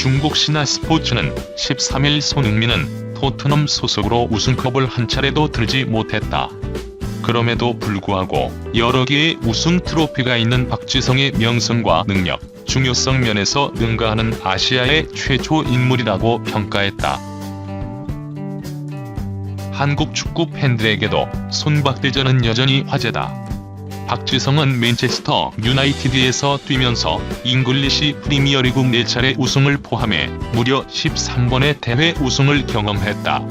중국 신화 스포츠는 13일 손흥민은 토트넘 소속으로 우승컵을 한 차례도 들지 못했다. 그럼에도 불구하고 여러 개의 우승 트로피가 있는 박지성의 명성과 능력, 중요성 면에서 능가하는 아시아의 최초 인물이라고 평가했다. 한국 축구 팬들에게도 손박대전은 여전히 화제다. 박지성은 맨체스터 유나이티드에서 뛰면서 잉글리시 프리미어리그 4차례 우승을 포함해 무려 13번의 대회 우승을 경험했다.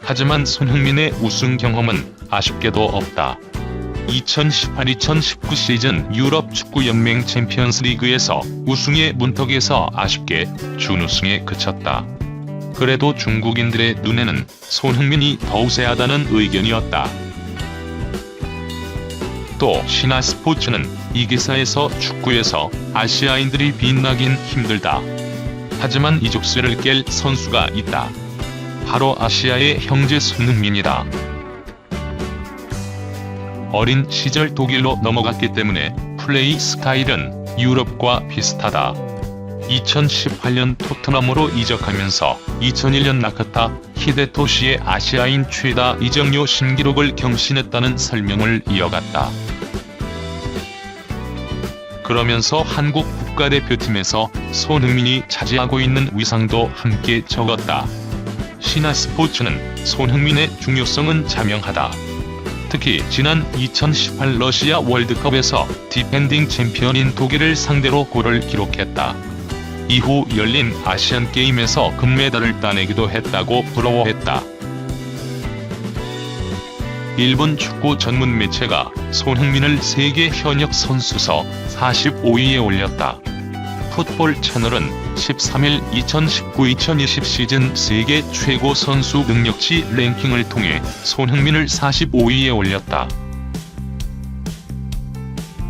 하지만 손흥민의 우승 경험은 아쉽게도 없다. 2018-2019 시즌 유럽 축구연맹 챔피언스 리그에서 우승의 문턱에서 아쉽게 준우승에 그쳤다. 그래도 중국인들의 눈에는 손흥민이 더 우세하다는 의견이었다. 또 신화 스포츠는 이 기사에서 축구에서 아시아인들이 빛나긴 힘들다. 하지만 이족쇄를 깰 선수가 있다. 바로 아시아의 형제 손흥민이다. 어린 시절 독일로 넘어갔기 때문에 플레이 스타일은 유럽과 비슷하다. 2018년 토트넘으로 이적하면서 2001년 나카타 히데토시의 아시아인 최다 이적료 신기록을 경신했다는 설명을 이어갔다. 그러면서 한국 국가대표팀에서 손흥민이 차지하고 있는 위상도 함께 적었다. 신화 스포츠는 손흥민의 중요성은 자명하다. 특히 지난 2018 러시아 월드컵에서 디펜딩 챔피언인 독일을 상대로 골을 기록했다. 이후 열린 아시안게임에서 금메달을 따내기도 했다고 부러워했다. 일본 축구 전문 매체가 손흥민을 세계 현역 선수서 45위에 올렸다. 풋볼 채널은 13일 2019-2020 시즌 세계 최고 선수 능력치 랭킹을 통해 손흥민을 45위에 올렸다.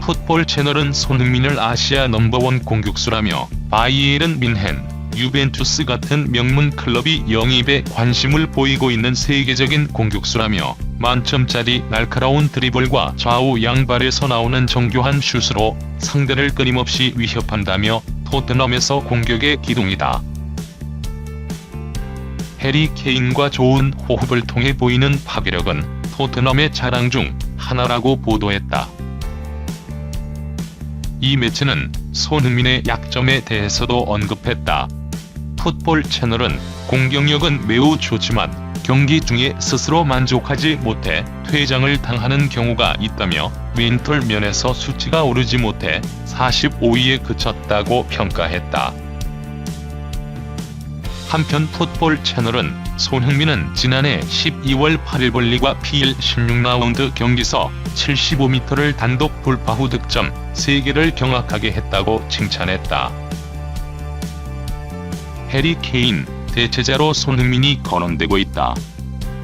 풋볼 채널은 손흥민을 아시아 넘버원 공격수라며 바이에른 민헨, 유벤투스 같은 명문 클럽이 영입에 관심을 보이고 있는 세계적인 공격수라며 만점짜리 날카로운 드리블과 좌우 양발에서 나오는 정교한 슛으로 상대를 끊임없이 위협한다며 토트넘에서 공격의 기둥이다. 해리 케인과 좋은 호흡을 통해 보이는 파괴력은 토트넘의 자랑 중 하나라고 보도했다. 이 매체는 손흥민의 약점에 대해서도 언급했다. 풋볼 채널은 공격력은 매우 좋지만 경기 중에 스스로 만족하지 못해 퇴장을 당하는 경우가 있다며 멘털 면에서 수치가 오르지 못해 45위에 그쳤다고 평가했다. 한편 풋볼 채널은 손흥민은 지난해 12월 8일 볼리과 PL 16라운드 경기서 75m를 단독 돌파 후 득점 3개를 경악하게 했다고 칭찬했다. 해리 케인, 대체자로 손흥민이 거론되고 있다.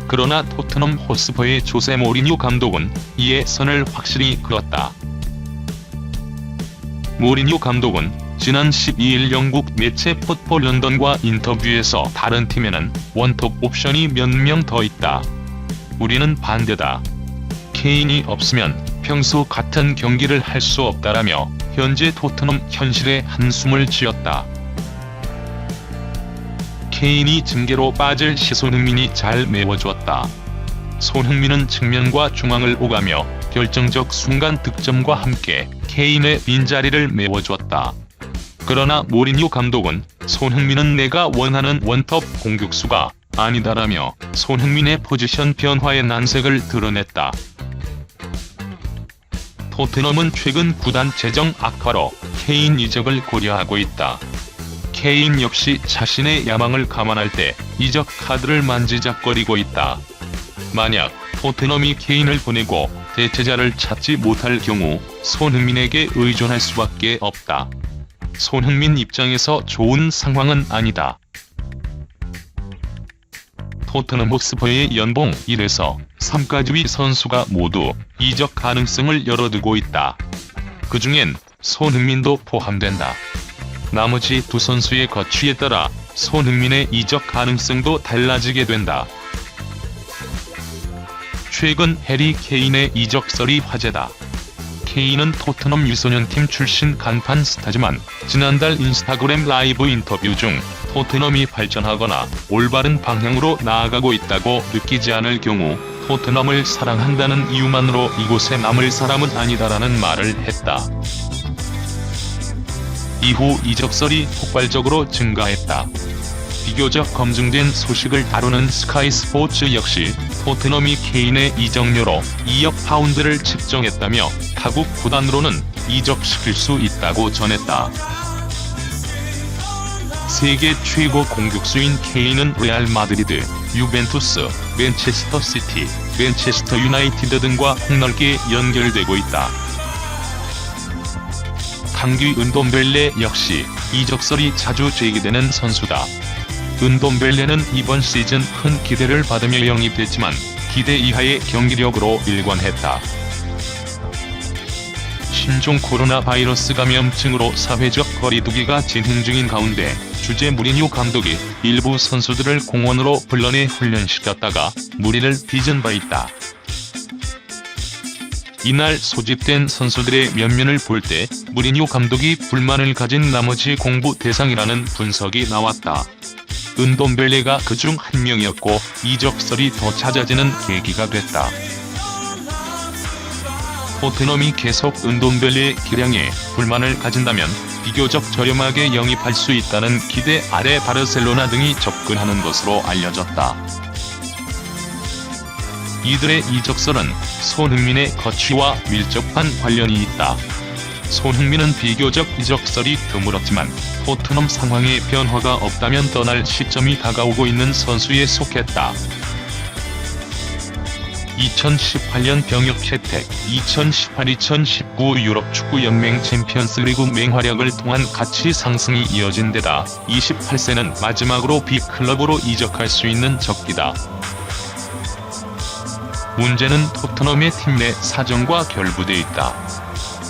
그러나 토트넘 호스퍼의 조세 모리뉴 감독은 이에 선을 확실히 그었다. 모리뉴 감독은 지난 12일 영국 매체 풋볼 런던과 인터뷰에서 다른 팀에는 원톱 옵션이 몇 명 더 있다. 우리는 반대다. 케인이 없으면 평소 같은 경기를 할 수 없다라며 현재 토트넘 현실에 한숨을 지었다. 케인이 징계로 빠질 시 손흥민이 잘 메워주었다. 손흥민은 측면과 중앙을 오가며 결정적 순간 득점과 함께 케인의 빈자리를 메워주었다. 그러나 모리뉴 감독은 손흥민은 내가 원하는 원톱 공격수가 아니다라며 손흥민의 포지션 변화의 난색을 드러냈다. 토트넘은 최근 구단 재정 악화로 케인 이적을 고려하고 있다. 케인 역시 자신의 야망을 감안할 때 이적 카드를 만지작거리고 있다. 만약 토트넘이 케인을 보내고 대체자를 찾지 못할 경우 손흥민에게 의존할 수밖에 없다. 손흥민 입장에서 좋은 상황은 아니다. 토트넘 호스퍼의 연봉 1에서 3까지 위 선수가 모두 이적 가능성을 열어두고 있다. 그 중엔 손흥민도 포함된다. 나머지 두 선수의 거취에 따라 손흥민의 이적 가능성도 달라지게 된다. 최근 해리 케인의 이적설이 화제다. 케인은 토트넘 유소년팀 출신 간판 스타지만 지난달 인스타그램 라이브 인터뷰 중 토트넘이 발전하거나 올바른 방향으로 나아가고 있다고 느끼지 않을 경우 토트넘을 사랑한다는 이유만으로 이곳에 남을 사람은 아니다라는 말을 했다. 이후 이적설이 폭발적으로 증가했다. 비교적 검증된 소식을 다루는 스카이 스포츠 역시 토트넘이 케인의 이적료로 2억 파운드를 측정했다며 타국 구단으로는 이적시킬 수 있다고 전했다. 세계 최고 공격수인 케인은 레알 마드리드, 유벤투스, 맨체스터 시티, 맨체스터 유나이티드 등과 폭넓게 연결되고 있다. 강규 은돔벨레 역시 이적설이 자주 제기되는 선수다. 은돔벨레는 이번 시즌 큰 기대를 받으며 영입됐지만 기대 이하의 경기력으로 일관했다. 신종 코로나 바이러스 감염증으로 사회적 거리두기가 진행 중인 가운데 주제 무리뉴 감독이 일부 선수들을 공원으로 불러내 훈련시켰다가 무리를 빚은 바 있다. 이날 소집된 선수들의 면면을 볼 때 무리뉴 감독이 불만을 가진 나머지 공부 대상이라는 분석이 나왔다. 은돔벨레가 그중 한 명이었고 이적설이 더 잦아지는 계기가 됐다. 토트넘이 계속 은돔벨레의 기량에 불만을 가진다면 비교적 저렴하게 영입할 수 있다는 기대 아래 바르셀로나 등이 접근하는 것으로 알려졌다. 이들의 이적설은 손흥민의 거취와 밀접한 관련이 있다. 손흥민은 비교적 이적설이 드물었지만 토트넘 상황에 변화가 없다면 떠날 시점이 다가오고 있는 선수에 속했다. 2018년 병역 혜택, 2018-2019 유럽 축구 연맹 챔피언스리그 맹활약을 통한 가치 상승이 이어진 데다 28세는 마지막으로 B클럽으로 이적할 수 있는 적기다. 문제는 토트넘의 팀 내 사정과 결부돼 있다.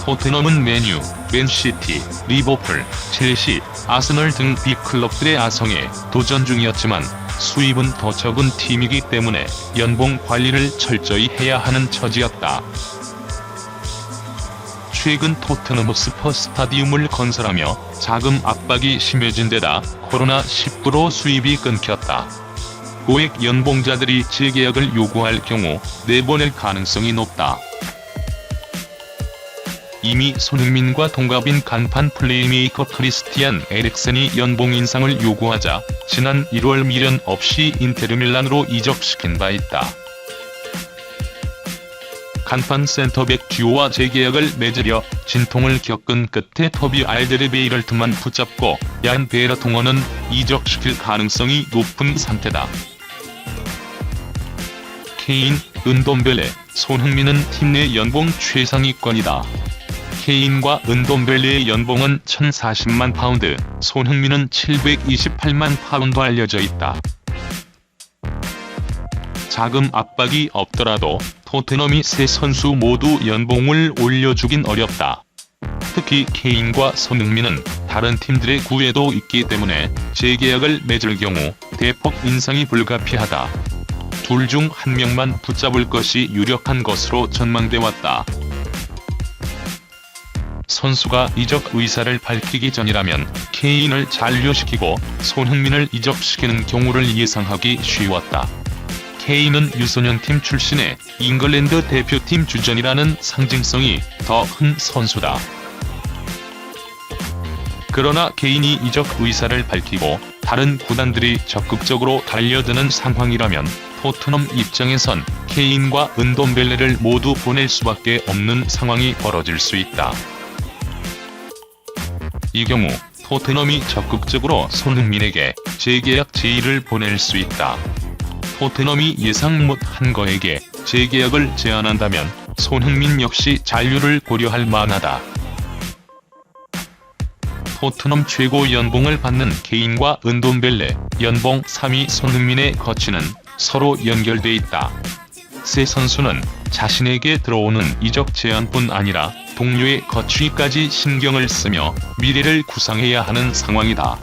토트넘은 메뉴, 맨시티, 리버풀, 첼시, 아스널 등 B클럽들의 아성에 도전 중이었지만 수입은 더 적은 팀이기 때문에 연봉 관리를 철저히 해야 하는 처지였다. 최근 토트넘 스퍼 스타디움을 건설하며 자금 압박이 심해진 데다 코로나19로 수입이 끊겼다. 고액 연봉자들이 재계약을 요구할 경우 내보낼 가능성이 높다. 이미 손흥민과 동갑인 간판 플레이메이커 크리스티안 에릭센이 연봉 인상을 요구하자 지난 1월 미련 없이 인테르 밀란으로 이적시킨 바 있다. 간판 센터백 듀오와 재계약을 맺으려 진통을 겪은 끝에 토비 알데르베이럴트만 붙잡고 얀 베라통어는 이적시킬 가능성이 높은 상태다. 케인, 은돔벨레, 손흥민은 팀 내 연봉 최상위권이다. 케인과 은돔벨레의 연봉은 1040만 파운드, 손흥민은 728만 파운드 알려져 있다. 자금 압박이 없더라도 토트넘이 세 선수 모두 연봉을 올려주긴 어렵다. 특히 케인과 손흥민은 다른 팀들의 구애도 있기 때문에 재계약을 맺을 경우 대폭 인상이 불가피하다. 둘 중 한 명만 붙잡을 것이 유력한 것으로 전망돼 왔다. 선수가 이적 의사를 밝히기 전이라면 케인을 잔류시키고 손흥민을 이적시키는 경우를 예상하기 쉬웠다. 케인은 유소년팀 출신의 잉글랜드 대표팀 주전이라는 상징성이 더 큰 선수다. 그러나 개인이 이적 의사를 밝히고 다른 구단들이 적극적으로 달려드는 상황이라면 토트넘 입장에선 케인과 은돔벨레를 모두 보낼 수밖에 없는 상황이 벌어질 수 있다. 이 경우 토트넘이 적극적으로 손흥민에게 재계약 제의를 보낼 수 있다. 토트넘이 예상 못한 거에게 재계약을 제안한다면 손흥민 역시 잔류를 고려할 만하다. 토트넘 최고 연봉을 받는 케인과 은돔벨레, 연봉 3위 손흥민의 거치는 서로 연결돼 있다. 세 선수는 자신에게 들어오는 이적 제안뿐 아니라 동료의 거취까지 신경을 쓰며 미래를 구상해야 하는 상황이다.